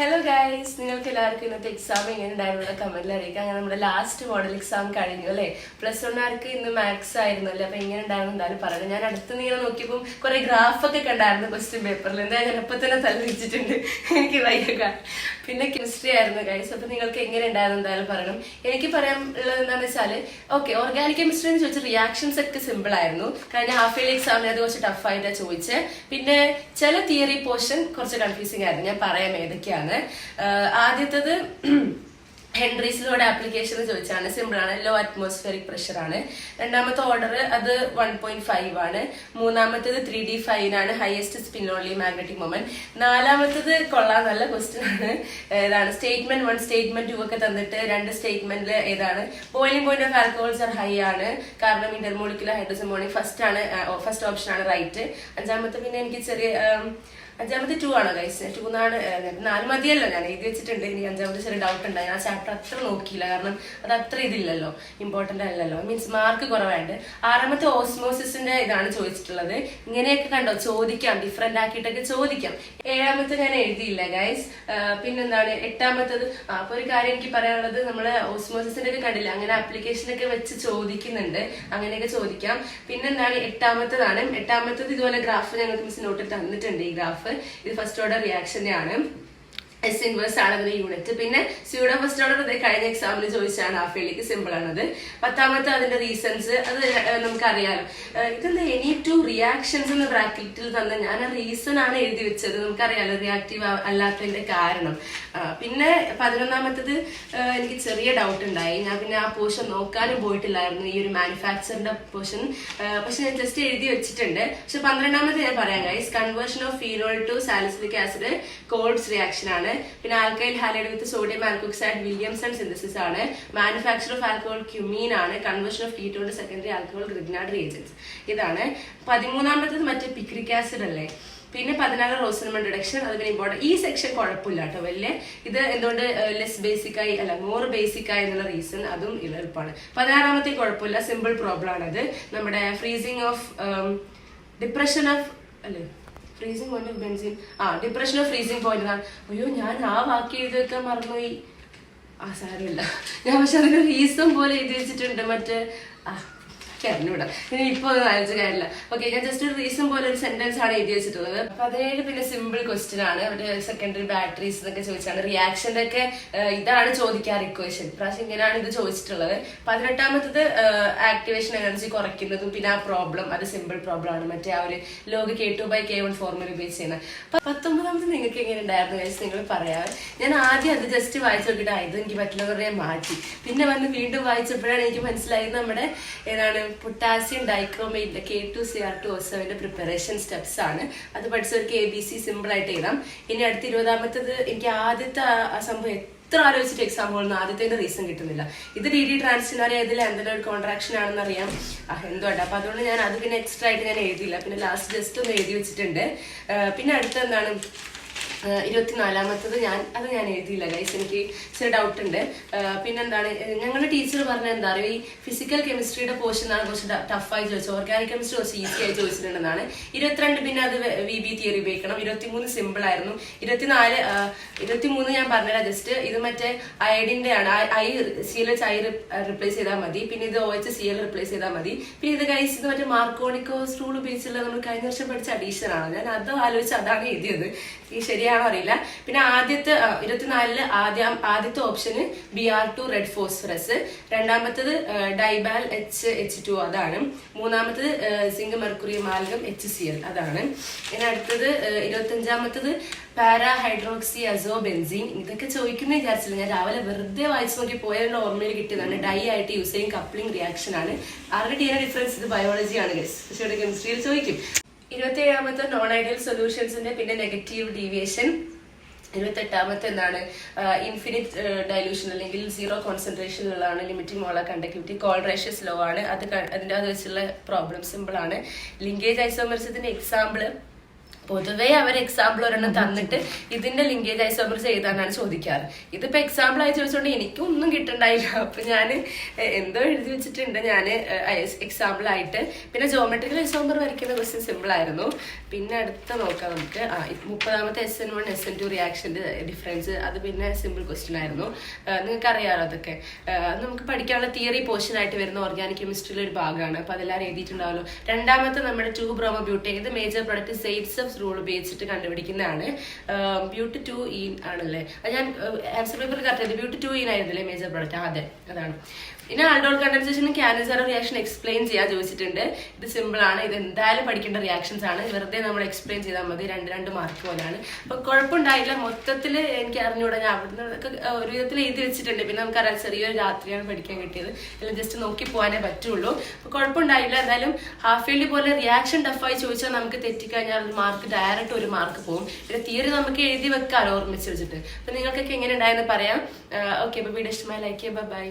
Hello guys നിങ്ങൾക്ക് എല്ലാവർക്കും ഇന്നത്തെ എക്സാം എങ്ങനെ ഉണ്ടായിരുന്നുള്ള കമന്റിൽ അറിയിക്കാം. അങ്ങനെ നമ്മുടെ ലാസ്റ്റ് മോഡൽ എക്സാം കഴിഞ്ഞു അല്ലേ? പ്ലസ് വണ്ണാർക്ക് ഇന്ന് മാത്സ് ആയിരുന്നു അല്ലേ? അപ്പൊ എങ്ങനെ ഉണ്ടായിരുന്നു എന്തായാലും പറഞ്ഞു ഞാൻ അടുത്ത് ഇങ്ങനെ നോക്കിയപ്പോൾ കുറെ ഗ്രാഫ് ഒക്കെ കണ്ടായിരുന്നു ക്വസ്റ്റ്യൻ പേപ്പറിൽ എന്തായാലും ഞാൻ ഇപ്പൊ തന്നെ തല വെച്ചിട്ടുണ്ട് എനിക്ക് വയ്യ. പിന്നെ കെമിസ്ട്രി ആയിരുന്നു ഗൈസ് അപ്പൊ നിങ്ങൾക്ക് എങ്ങനെ ഉണ്ടായിരുന്നു എന്തായാലും പറയണം. എനിക്ക് പറയാൻ ഉള്ളത് എന്താണെന്ന് വെച്ചാൽ ഓക്കെ ഓർഗാനിക് കെമിസ്ട്രി എന്ന് ചോദിച്ചാൽ റിയാക്ഷൻസ് ഒക്കെ സിമ്പിൾ ആയിരുന്നു. കഴിഞ്ഞ ഹാഫ് ഇയർലി എക്സാമിന് അത് കുറച്ച് ടഫ് ആയിട്ടാണ് ചോദിച്ചത് പിന്നെ ചില തിയറി പോർഷൻ കുറച്ച് കൺഫ്യൂസിംഗ് ആയിരുന്നു. ഞാൻ പറയാം ഏതൊക്കെയാണ്. ആഹ് ആദ്യത്തത് ഹെൻറീസിലൂടെ ആപ്ലിക്കേഷൻ ചോദിച്ചാണ് സിമ്പിൾ ആണ്. ലോ അറ്റ്മോസ്ഫിയറിക് പ്രഷർ ആണ്. രണ്ടാമത്തെ ഓർഡർ അത് വൺ പോയിന്റ് ഫൈവ് ആണ്. മൂന്നാമത്തേത് three D ഫൈവിനാണ് highest spin only magnetic moment നാലാമത്തത് കൊള്ളാം നല്ല ക്വസ്റ്റ്യൻ ആണ്. ഏതാണ് സ്റ്റേറ്റ്മെന്റ് വൺ സ്റ്റേറ്റ്മെന്റ് ടു ഒക്കെ തന്നിട്ട് രണ്ട് സ്റ്റേറ്റ്മെന്റിൽ ഏതാണ്? Boiling point of alcohols are high ആണ്. കാരണം ഇന്റർമോളിക്കുലർ ഹൈഡ്രജൻ ബോണ്ടിങ് ഫസ്റ്റ് ആണ് ഫസ്റ്റ് ഓപ്ഷൻ ആണ് റൈറ്റ് അഞ്ചാമത്തെ പിന്നെ എനിക്ക് ചെറിയ അഞ്ചാമത്തെ ടു ആണോ ഗൈസ് ടു എന്നാണ് നാല് മതിയല്ലോ. ഞാൻ എഴുതി വെച്ചിട്ടുണ്ട്. ഇനി അഞ്ചാമത്തെ ചെറിയ ഡൗട്ട് ഉണ്ട്. ഞാൻ ചാപ്റ്റർ അത്ര നോക്കിയില്ല. കാരണം അത് അത്ര ഇതില്ലല്ലോ. ഇമ്പോർട്ടന്റ് അല്ലല്ലോ. മീൻസ് മാർക്ക് കുറവായിട്ട്. ആറാമത്തെ ഓസ്മോസിന്റെ ഇതാണ് ചോദിച്ചിട്ടുള്ളത്. ഇങ്ങനെയൊക്കെ കണ്ടോ? ചോദിക്കാം. ഡിഫറെന്റ് ആക്കിയിട്ടൊക്കെ ചോദിക്കാം. ഏഴാമത്തെ ഞാൻ എഴുതിയില്ല ഗൈസ് പിന്നെന്താണ്? എട്ടാമത്തത്. അപ്പോൾ അപ്പൊ ഒരു കാര്യം എനിക്ക് പറയാനുള്ളത്. നമ്മൾ ഓസ്മോസിന്റെ ഒക്കെ കണ്ടില്ല? അങ്ങനെ ആപ്ലിക്കേഷനൊക്കെ വെച്ച് ചോദിക്കുന്നുണ്ട്. അങ്ങനെയൊക്കെ ചോദിക്കാം. പിന്നെന്താണ്? എട്ടാമത്തതാണ്. എട്ടാമത്തത് ഇതുപോലെ ഗ്രാഫ് ഞങ്ങൾക്ക് മിസ് നോട്ടിൽ തന്നിട്ടുണ്ട് ഈ ഗ്രാഫ് ഇത് ഫസ്റ്റ് ഓർഡർ റിയാക്ഷന്റെ ആണ് എസ് ഇൻവേഴ്സ് ആണ് അതിന് യൂണിറ്റ് പിന്നെ സ്യൂഡോ ഫസ്റ്റ് ഓർഡർ ഇത് കഴിഞ്ഞ എക്സാമിന് ചോദിച്ചാണ് ആ ഫീൽഡിക്ക് സിമ്പിൾ ആണത് പത്താമത്തെ അതിന്റെ റീസൺസ് അത് നമുക്കറിയാലോ. ഇതെന്താ എനി ടു റിയാക്ഷൻസ് എന്ന ബ്രാക്കറ്റിൽ തന്നെ ഞാൻ റീസൺ ആണ് എഴുതി വെച്ചത്. നമുക്കറിയാലോ റിയാക്റ്റീവ് അല്ലാത്തതിന്റെ കാരണം. പിന്നെ പതിനൊന്നാമത്തത് എനിക്ക് ചെറിയ ഡൗട്ട് ഉണ്ടായി. ഞാൻ പിന്നെ ആ പോർഷൻ നോക്കാനും പോയിട്ടില്ലായിരുന്നു. ഈ ഒരു മാനുഫാക്ചറിന്റെ പോർഷൻ പക്ഷെ ഞാൻ ജസ്റ്റ് എഴുതി വെച്ചിട്ടുണ്ട്. പക്ഷെ പന്ത്രണ്ടാമത്തെ ഞാൻ പറയാം guys conversion of phenol to salicylic acid Kolbe's reaction ആണ്. പിന്നെ alkyl halide with sodium alkoxide Williamson synthesis ആണ്. മാനുഫാക്ചർ ഓഫ് ആൽക്കഹോൾ ക്യുമീൻ ആണ്. Conversion of ketone secondary alcohol Grignard agents ഇതാണ്. പതിമൂന്നാമത്തത് മറ്റേ പിക്രിക് ആസിഡ് അല്ലേ? പിന്നെ പതിനാറ് റിഡക്ഷൻ അത് പിന്നെ ഇമ്പോർട്ടന്റ് ഈ സെക്ഷൻ കുഴപ്പമില്ല കേട്ടോ വലിയ. ഇത് എന്തുകൊണ്ട് ലെസ് ബേസിക് ആയി അല്ല മോർ ബേസിക് ആയി എന്നുള്ള റീസൺ അതും എളുപ്പമാണ് പതിനാറാമത്തെ കുഴപ്പമില്ല. സിമ്പിൾ പ്രോബ്ലം ആണത്. നമ്മുടെ ഫ്രീസിങ് ഓഫ് ഡിപ്രഷൻ ഓഫ് അല്ലേ? ഫ്രീസിങ് പോയിന്റ് ഓഫ് ബെൻസിൻ ആ ഡിപ്രഷൻ ഓഫ് ഫ്രീസിങ് പോയിന്റ് അയ്യോ ഞാൻ ആ വാക്ക് എഴുതി വെക്കാൻ മറന്നുപോയി. ആ സാരമില്ല. ഞാൻ പക്ഷെ അതിന് റീസൺ പോലെ എഴുതി വെച്ചിട്ടുണ്ട്. മറ്റേ ആ അറിഞ്ഞൂടാ. ഇനി ഇപ്പൊ ഒന്നും ആലോചിച്ച കാര്യമില്ല. ഓക്കെ ഞാൻ ജസ്റ്റ് ഒരു റീസൺ പോലെ ഒരു സെന്റൻസ് ആണ് എഴുതി വെച്ചിട്ടുള്ളത്. പതിനേഴ് പിന്നെ സിമ്പിൾ ക്വസ്റ്റ്യൻ ആണ്. ഒരു സെക്കൻഡറി ബാറ്ററീസ് എന്നൊക്കെ ചോദിച്ചാണ്. റിയാക്ഷന്റെ ഒക്കെ ഇതാണ് ചോദിക്കാറ് ഇക്വേഷൻ പ്രാവശ്യം ഇങ്ങനെയാണ് ഇത് ചോദിച്ചിട്ടുള്ളത്. പതിനെട്ടാമത്തത് ആക്ടിവേഷൻ എനർജി കുറയ്ക്കുന്നതും പിന്നെ ആ പ്രോബ്ലം അത് സിമ്പിൾ പ്രോബ്ലം ആണ്. മറ്റേ ആ ഒരു ലോക K two by K one formula ഉപയോഗിച്ച് ചെയ്യുന്നത് പ- പത്തൊമ്പതാമത് നിങ്ങൾക്ക് എങ്ങനെ ഉണ്ടായിരുന്നു കഴിച്ച് നിങ്ങൾ പറയാം ഞാൻ ആദ്യം അത് ജസ്റ്റ് വായിച്ചു നോക്കിയിട്ട് ഇത് എനിക്ക് പറ്റില്ല മാറ്റി. പിന്നെ വന്ന് വീണ്ടും വായിച്ചപ്പോഴാണ് എനിക്ക് മനസ്സിലായത് നമ്മുടെ ഏതാണ് potassium dichromate K two C R two സെവന്റെ preparation steps ആണ്. അത് പഠിച്ചവർക്ക് എ ബി സി സിമ്പിൾ ആയിട്ട് എഴുതാം. ഇനി അടുത്ത ഇരുപതാമത്തത് എനിക്ക് ആദ്യത്തെ ആ- സംഭവം എത്ര ആലോചിച്ചിട്ട് എക്സാം പോകുന്ന ആദ്യത്തെ റീസൺ കിട്ടുന്നില്ല. ഇത് ഡി ഡി ട്രാൻസ്റ്റിനറി ഇതിൽ എന്തെങ്കിലും ഒരു കോൺട്രാക്ഷൻ ആണെന്ന് അറിയാം. എന്തുകൊണ്ട് അപ്പൊ അതുകൊണ്ട് ഞാൻ അത് പിന്നെ എക്സ്ട്രാ ആയിട്ട് ഞാൻ എഴുതിയില്ല. പിന്നെ ലാസ്റ്റ് ജസ്റ്റ് ഒന്ന് എഴുതി വെച്ചിട്ടുണ്ട്. പിന്നെ അടുത്ത എന്താണ്? ഇരുപത്തിനാലാമത്തത് ഞാൻ അത് ഞാൻ എഴുതിയില്ല ഗൈസ് എനിക്ക് ചില ഡൗട്ട് ഉണ്ട്. പിന്നെന്താണ് ഞങ്ങളുടെ ടീച്ചർ പറഞ്ഞ എന്താ പറയുക ഈ ഫിസിക്കൽ കെമിസ്ട്രിയുടെ പോർഷൻ ആണ് കുറച്ച് ടഫായി ചോദിച്ചത്. ഓർഗാനിക് കെമിസ്ട്രി കുറച്ച് ഈസി ആയി ചോദിച്ചിട്ടുണ്ടെന്നാണ്. ഇരുപത്തിരണ്ട് പിന്നെ അത് വി ബി തിയറി ഉപയോഗിക്കണം. ഇരുപത്തിമൂന്ന് സിമ്പിൾ ആയിരുന്നു. ഇരുപത്തിനാല് ഇരുപത്തിമൂന്ന് ഞാൻ പറഞ്ഞില്ല ജസ്റ്റ് ഇത് മറ്റേ അയഡിന്റെ ആണ് I C L H I replace ചെയ്താൽ മതി. പിന്നെ ഇത് O H C L replace ചെയ്താൽ മതി. പിന്നെ ഇത് ഗൈസ് ഇത് മറ്റേ മാർക്കോണിക്കോ റൂൾ ഉപയോഗിച്ചുള്ള നമ്മൾ കഴിഞ്ഞ വർഷം പഠിച്ച അഡീഷൻ ആണ്. ഞാൻ അത് ആലോചിച്ച് അതാണ് എഴുതിയത്. ഈ ശരിയാണോ അറിയില്ല. പിന്നെ ആദ്യത്തെ ഇരുപത്തിനാലിൽ ആദ്യ ആദ്യത്തെ ഓപ്ഷന് B R two red phosphorus രണ്ടാമത്തത് ഡൈബാൽ എച്ച് എച്ച് ടു അതാണ്. മൂന്നാമത്തത് zinc mercury amalgam H C L അതാണ്. ഇനി അടുത്തത് ഇരുപത്തി അഞ്ചാമത്തത് പാരാ ഹൈഡ്രോക്സി അസോ ബെൻസീൻ ഇതൊക്കെ ചോദിക്കുന്ന വിചാരിച്ചില്ല. ഞാൻ രാവിലെ വെറുതെ വായിച്ചു നോക്കി പോയതിന്റെ ഓർമ്മയിൽ കിട്ടിയതാണ്. ഡൈ ആയിട്ട് യൂസ് ചെയ്യും കപ്ലിംഗ് റിയാക്ഷൻ ആണ്. ആരുടെ ടീന ഡിഫറൻസ് ഇത് ബയോളജി ആണ് ഗസ് പക്ഷേ ഇവിടെ കെമിസ്ട്രിയിൽ ചോദിക്കും. ഇരുപത്തി ഏഴാമത്തെ നോൺ ഐഡിയൽ സൊല്യൂഷൻസിന്റെ പിന്നെ നെഗറ്റീവ് ഡീവിയേഷൻ ഇരുപത്തെട്ടാമത്തെ എന്താണ്? ഇൻഫിനിറ്റ് ഡൈലൂഷൻ അല്ലെങ്കിൽ zero കോൺസെൻട്രേഷനിലുള്ളതാണ് limiting molar conductivity Kohlrausch's law ആണ്. അത് അതിന്റെ അത് വെച്ചുള്ള പ്രോബ്ലം സിമ്പിൾ ആണ്. ലിങ്കേജ് ഐസോമർസത്തിന്റെ എക്സാമ്പിൾ പൊതുവേ അവർ എക്സാമ്പിൾ ഒരെണ്ണം തന്നിട്ട് ഇതിന്റെ ലിങ്കേജ് ഐസോമർ ചെയ്താന്നാണ് ചോദിക്കാറ്. ഇതിപ്പോ എക്സാമ്പിൾ ആയി ചോദിച്ചോണ്ട് എനിക്കും ഒന്നും കിട്ടണ്ടായില്ല. അപ്പൊ ഞാൻ എന്തോ എഴുതി വെച്ചിട്ടുണ്ട്. ഞാൻ എക്സാമ്പിൾ ആയിട്ട്. പിന്നെ ജോമെട്രിക്കൽ ഐസോമർ വരയ്ക്കുന്ന ക്വസ്റ്റ്യൻ സിമ്പിൾ ആയിരുന്നു. പിന്നെ അടുത്ത നോക്കാം നമുക്ക്. മുപ്പതാമത്തെ S N one S N two റിയാക്ഷന്റെ difference അത് പിന്നെ സിമ്പിൾ ക്വസ്റ്റ്യൻ ആയിരുന്നു. നിങ്ങൾക്ക് അറിയാലോ അതൊക്കെ. നമുക്ക് പഠിക്കാനുള്ള തിയറി പോർഷൻ ആയിട്ട് വരുന്ന ഓർഗാനിക് കെമിസ്ട്രിയിലെ ഒരു ഭാഗമാണ് അപ്പോൾ അതെല്ലാവരും എഴുതിയിട്ടുണ്ടാവുമല്ലോ രണ്ടാമത്തെ നമ്മുടെ ടു ബ്രോമോ ബ്യൂട്ടി ഇത് മേജർ പ്രൊഡക്റ്റ് സെയ്റ്റ്സ് റൂൾ ഉപയോഗിച്ചിട്ട് കണ്ടുപിടിക്കുന്നതാണ്. ബ്യൂട്ടി ടു ഇൻ ആണല്ലേ? അത് ഞാൻ answer paper correct but two ene ആയിരുന്നല്ലേ major product അതെ അതാണ്. പിന്നെ ആൾഡോൾ കണ്ടൻസേഷനും ക്യാൻസർ റിയാക്ഷൻ എക്സ്പ്ലെയിൻ ചെയ്യാൻ ചോദിച്ചിട്ടുണ്ട്. ഇത് സിമ്പിൾ ആണ്. ഇത് എന്തായാലും പഠിക്കേണ്ട റിയാക്ഷൻസ് ആണ്. വെറുതെ നമ്മൾ എക്സ്പ്ലെയിൻ ചെയ്താൽ മതി. രണ്ട് രണ്ട് മാർക്ക് പോലെയാണ് അപ്പൊ കുഴപ്പമുണ്ടായില്ല. മൊത്തത്തിൽ എനിക്ക് അറിഞ്ഞുകൂടാ ഞാൻ അവിടുന്ന് ഒരു വിധത്തിൽ എഴുതി വെച്ചിട്ടുണ്ട്. പിന്നെ നമുക്കറിയാം ചെറിയൊരു രാത്രിയാണ് പഠിക്കാൻ കിട്ടിയത്. എല്ലാം ജസ്റ്റ് നോക്കി പോകാനേ പറ്റുള്ളൂ. അപ്പൊ കുഴപ്പമുണ്ടായില്ല. എന്തായാലും ഹാഫ് ഇയർലി പോലെ റിയാക്ഷൻ ടഫായി ചോദിച്ചാൽ നമുക്ക് തെറ്റിക്കഴിഞ്ഞാൽ മാർക്ക് ഡയറക്റ്റ് ഒരു മാർക്ക് പോകും പിന്നെ തിയറി നമുക്ക് എഴുതി വെക്കാലോ ഓർമ്മിച്ച് വെച്ചിട്ട്. അപ്പൊ നിങ്ങൾക്കൊക്കെ എങ്ങനെ ഉണ്ടായെന്ന് പറയാം. ഓക്കെ അപ്പൊ വീഡിയോ ഇഷ്ടമായി ലൈക്ക് ചെയ്യുക. ബൈ